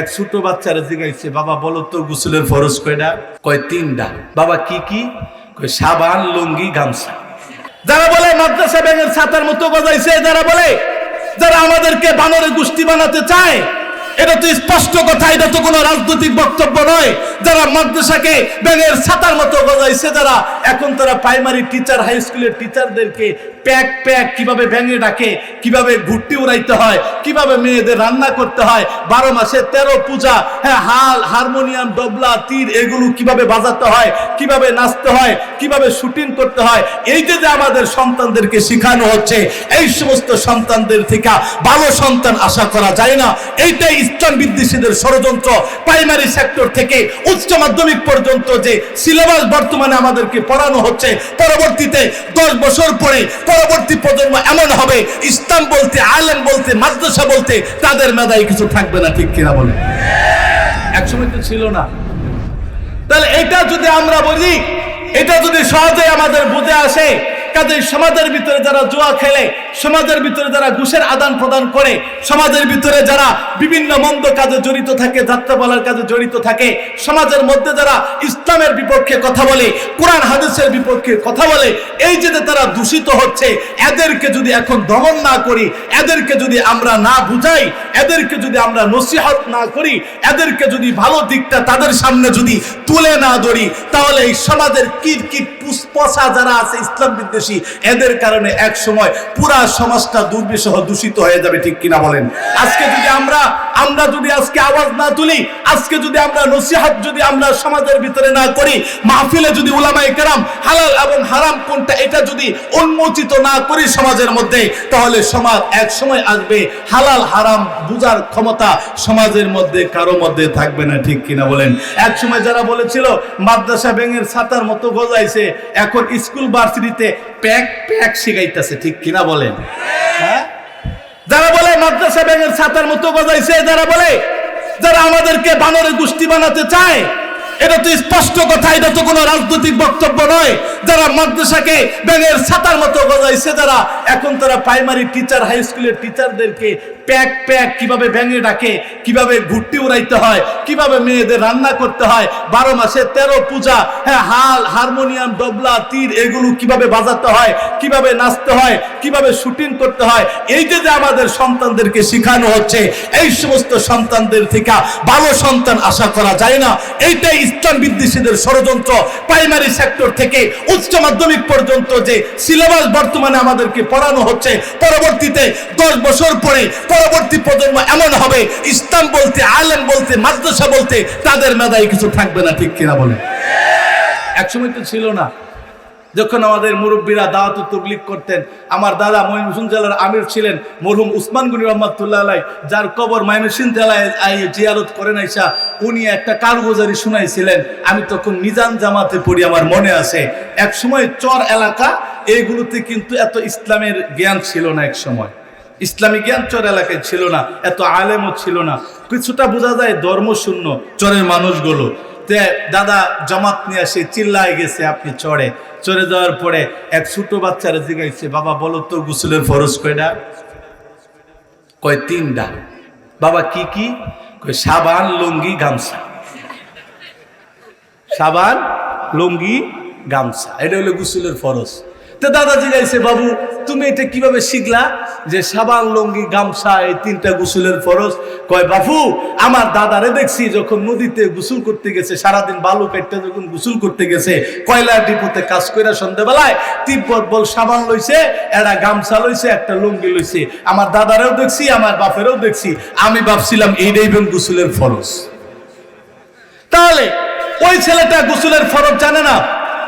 এক ছোট বাচ্চারা জিগাইছে, বাবা, বলো তো গোসলের ফরজ কয়টা? কয়, তিনটা। বাবা, কি কি? কয়, সাবান, লুঙ্গি, গামছা। যারা বলে মাদ্রাসা ব্যাঙের ছাতার মতো গজাইছে, যারা বলে, যারা আমাদেরকে বানরে গোষ্ঠী বানাতে চায়, এটা তো স্পষ্ট কথা, এটা তো কোনো রাজনৈতিক বক্তব্য নয়। যারা মাদ্রাসাকে ব্যাঙের ছাতার মতো গজাইছে, যারা এখন তারা প্রাইমারি টিচার হাই স্কুলের টিচারদেরকে প্যাক প্যাক, কীভাবে ব্যাঙে ডাকে, কীভাবে ঘুরটি উড়াইতে হয়, কীভাবে মেয়েদের রান্না করতে হয়, বারো মাসে তেরো পূজা হ্যাঁ হাল, হারমোনিয়াম, ডবলা, তীর, এগুলো কীভাবে বাজাতে হয়, কীভাবে নাচতে হয়, কীভাবে শুটিং করতে হয়, এই যে যে আমাদের সন্তানদেরকে শেখানো হচ্ছে, এই সমস্ত সন্তানদের থেকে ভালো সন্তান আশা করা যায় না। এইটাই ইসলাম বিদ্বেষীদের ষড়যন্ত্র। প্রাইমারি সেক্টর থেকে উচ্চ মাধ্যমিক পর্যন্ত যে সিলেবাস বর্তমানে আমাদেরকে পড়ানো হচ্ছে, পরবর্তীতে দশ বছর পরে পরবর্তী প্রজন্ম এমন হবে, ইসলাম বলতে, আলেম বলতে, মাদ্রাসা বলতে, তাদের মেধায় কিছু থাকবে না, ঠিক কিনা বলে একসময় তো ছিল না। তাহলে এটা যদি আমরা বলি, এটা যদি সহজে আমাদের বুঝে আসে কাজে সমাজের ভিতরে যারা জুয়া খেলে, সমাজের ভিতরে যারা ঘুষের আদান প্রদান করে, সমাজের ভিতরে যারা বিভিন্ন মন্দ কাজে জড়িত থাকে যাত্রা বলার কাজে জড়িত থাকে, সমাজের মধ্যে যারা ইসলামের বিপক্ষে কথা বলে, কোরআন, হাদিসের বিপক্ষে কথা বলে, এই যে তারা দূষিত হচ্ছে, এদেরকে যদি এখন দমন না করি, এদেরকে যদি আমরা না বুঝাই, এদেরকে যদি আমরা নসিহত না করি, এদেরকে যদি ভালো দিকটা তাদের সামনে যদি তুলে না ধরি, তাহলে এই সমাজের কি কি পুষ্পসা যারা আছে ইসলাম বিদ্বেষী এদের কারণে এক সময় পুরা সমাজটা দুর্বিষহ দূষিত হয়ে যাবে, ঠিক কিনা বলেন? আজকে যদি আমরা আমরা যদি আজকে আওয়াজ না তুলি, আজকে যদি আমরা নসিহাত যদি আমরা সমাজের ভিতরে না করি, মাহফিলে যদি উলামায়ে কেরাম হালাল এবং হারাম কোনটা, এটা যদি উন্মোচিত না করি সমাজের মধ্যে, তাহলে সমাজ এক সময় আসবে হালাল, হারাম বুঝার ক্ষমতা সমাজের মধ্যে, কারও মধ্যে থাকবে না, ঠিক কিনা বলেন? এক সময় যারা বলেছিল, মাদ্রাসা ব্যাঙের ছাতার মতো গজাইছে, এখন স্কুল, ভার্সিটিতে প্যাক প্যাক শিখাইতেছে, ঠিক কিনা বলেন? হ্যাঁ? যারা বলে মাদ্রাসা ব্যাঙের ছাতার মতো গজাইছে যারা বলে, যারা আমাদেরকে বানরের গোষ্ঠী বানাতে চায়, এটা তো স্পষ্ট কথা, এটা তো কোনো রাজনৈতিক বক্তব্য নয়। যারা মাদ্রাসাকে ব্যাঙের ছাতার মতো গজাইছে যারা এখন তারা প্রাইমারি টিচার হাই স্কুলের টিচারদেরকে প্যাক প্যাক কীভাবে ব্যাঙে ডাকে, কীভাবে ঘুরটি উড়াইতে হয়, কীভাবে মেয়েদের রান্না করতে হয়, বারো মাসে তেরো পূজা হ্যাঁ হাল, হারমোনিয়াম, ডবলা, তীর, এগুলো কীভাবে বাজাতে হয়, কীভাবে নাচতে হয়, কীভাবে শুটিং করতে হয়, এই যে যে আমাদের সন্তানদেরকে শেখানো হচ্ছে, এই সমস্ত সন্তানদের থেকে ভালো সন্তান আশা করা যায় না। এইটাই ইসলাম বিদ্বেষীদের ষড়যন্ত্র প্রাইমারি সেক্টর থেকে উচ্চ মাধ্যমিক পর্যন্ত যে সিলেবাস বর্তমানে আমাদেরকে পড়ানো হচ্ছে, পরবর্তীতে দশ বছর পরে পরবর্তী প্রজন্ম এমন হবে, ইসলাম বলতে, আলেম বলতে, মাদ্রাসা বলতে, তাদের মেধায় কিছু থাকবে না, ঠিক কিনা বলে একসময় তো ছিল না। যখন আমাদের মুরব্বীরা দাওয়াত তবলিক করতেন, আমার দাদা ময়মনসিংহ জেলার আমির ছিলেন, মরহুম উসমান গুনি রহমতুল্লাহ যার কবর ময়মনসিংহ জেলায় জিয়ারত করেন আইসা উনি একটা কারগুজারি শুনাইছিলেন। আমি তখন নিজান জামাতে পড়ি, আমার মনে আছে। এক সময় চর এলাকা এইগুলোতে কিন্তু এত ইসলামের জ্ঞান ছিল না এক সময় ইসলামী জ্ঞান চর এলাকায় ছিল না, এত আলেমও ছিল না। কিছুটা বোঝা যায় ধর্মশূন্য চরের মানুষগুলো। তে দাদা জামাত নিয়ে আসে চিল্লায় গেছে, আপনি চড়ে। চড়ে যাওয়ার পরে এক ছোট বাচ্চারা জিগাইছে বাবা, বলো তো গোসলের ফরজ কয়টা? কয়, তিনটা। বাবা, কি কি? কয়, সাবান, লুঙ্গি, গামছা। সাবান, লুঙ্গি, গামছা। এটা হলো গোসলের ফরজ। তো দাদা জিগাইছে বাবু, তুমি এটা কীভাবে শিখলা? যে সাবান, লুঙ্গি, গামছা, এই তিনটা গোসলের ফরজ। কয়, বাবু, আমার দাদারে দেখছি যখন নদীতে গোসল করতে গেছে, সারাদিন বালু কাটতে যখন গোসল করতে গেছে, কয়লা ডিপোতে কাজ করে সন্ধ্যেবেলায় তিব্বত বল সাবান লইছে একটা গামছা লইছে, একটা লুঙ্গি লইছে। আমার দাদারেও দেখছি, আমার বাপেরও দেখছি। আমি ভাবছিলাম এইটাই বেন গোসলের ফরজ। তাহলে, ওই ছেলেটা গোসলের ফরজ জানে না।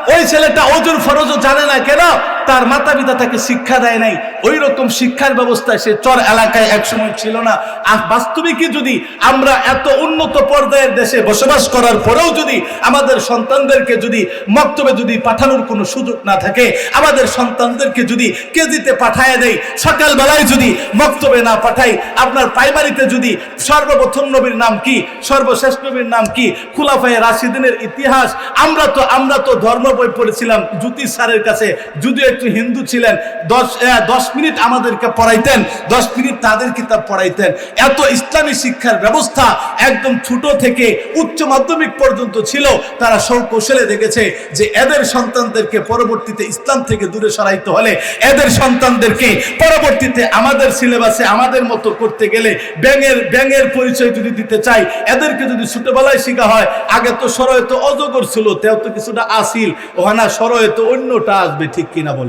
ওই ছেলেটা অজুর ফরজও জানে না কেন? তার মাতা পিতা তাকে শিক্ষা দেয় নাই। ওই রকম শিক্ষার ব্যবস্থায় সে চর এলাকায় একসময় ছিল না। আর বাস্তবিকই যদি আমরা এত উন্নত পর্যায়ের দেশে বসবাস করার পরেও যদি আমাদের সন্তানদেরকে যদি মক্তবে যদি পাঠানোর কোনো সুযোগ না থাকে, আমাদের সন্তানদেরকে যদি কেজিতে পাঠায় দেয়, সকালবেলায় যদি মক্তবে না পাঠাই আপনার প্রাইমারিতে যদি সর্বপ্রথম নবীর নাম কি, সর্বশেষ নবীর নাম কি, খুলাফায় রাশিদিনের ইতিহাস, আমরা তো আমরা তো ধর্ম বই পড়েছিলাম জ্যোতিষ স্যারের কাছে, যদিও একটু হিন্দু ছিলেন, দশ দশ মিনিট আমাদেরকে পড়াইতেন, দশ মিনিট তাদের কিতাব পড়াইতেন। এত ইসলামী শিক্ষার ব্যবস্থা একদম ছোট থেকে উচ্চ মাধ্যমিক পর্যন্ত ছিল, তারা সৌকৌশলে দেখেছে যে এদের সন্তানদেরকে পরবর্তীতে ইসলাম থেকে দূরে সরাইতে হলে এদের সন্তানদেরকে পরবর্তীতে আমাদের সিলেবাসে আমাদের মতো করতে গেলে ব্যাঙের ব্যাঙের পরিচয় যদি দিতে চাই, এদেরকে যদি ছোটবেলায় শেখা হয়, আগে তো সরয়ে তো অজগর ছিল, তেও তো কিছুটা আসিল, ওহানা সরয়ে তো অন্যটা আসবে ঠিক কিনা বলে।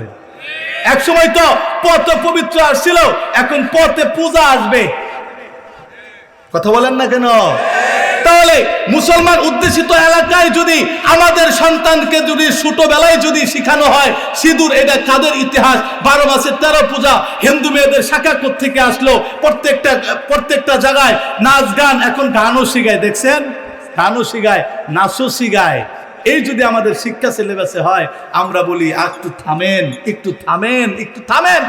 এক সময় তো পথ পবিত্র আসছিল, এখন পথে পূজা আসবে। কথা বলেন না কেন? তাহলে মুসলমান উদ্দেশিত এলাকায় যদি আমাদের সন্তানকে যদি ছোটবেলায় যদি শিখানো হয়, সিঁদুর, এটা কাদের ইতিহাস? বারো মাসের তেরো পূজা, হিন্দু মেয়েদের শাখা থেকে আসলো? প্রত্যেকটা প্রত্যেকটা জায়গায় নাচ গান, এখন গানও শিখায়, দেখছেন? গানও শিখায়, নাচও শিখায়। এই যদি আমাদের শিক্ষা সিলেবাসে হয়, আমরা বলি, একটু থামেন একটু থামেন একটু থামেন।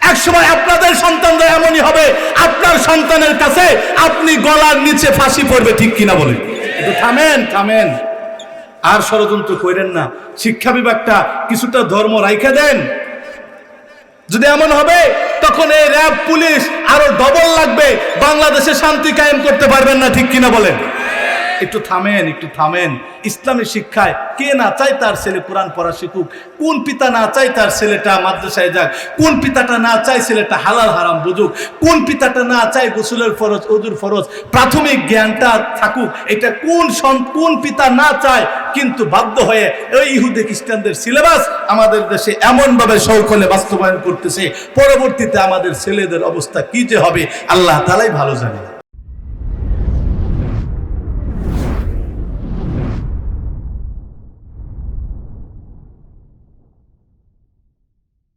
এক সময় আপনাদের সন্তানরা এমনই হবে, আপনার সন্তানের কাছে আপনি গলার নিচে ফাঁসি পড়বে, ঠিক কিনা বলে একটু থামেন থামেন। আর ষড়যন্ত্র করেন না। শিক্ষা বিভাগটা কিছুটা ধর্ম রাইখা দেন। যদি এমন হবে, তখন এই র্যাব, পুলিশ আরও ডবল লাগবে। বাংলাদেশে শান্তি কায়েম করতে পারবেন না, ঠিক কিনা বলেন। একটু থামেন একটু থামেন। ইসলামী শিক্ষায় কে না চায় তার ছেলে কোরআন পড়া শিখুক? কোন পিতা না চায় তার ছেলেটা মাদ্রাসায় যাক? কোন পিতাটা না চায় ছেলেটা হালাল হারাম বুঝুক? কোন পিতাটা না চায় গোসলের ফরজ ওদুর ফরজ? প্রাথমিক জ্ঞানটা থাকুক। এটা কোন কোন পিতা না চায়, কিন্তু বাধ্য হয়ে ওই ইহুদি খ্রিস্টানদের সিলেবাস আমাদের দেশে এমনভাবে সৌকলে বাস্তবায়ন করতেছে। পরবর্তীতে আমাদের ছেলেদের অবস্থা কি যে হবে, আল্লাহ তালাই ভালো জানে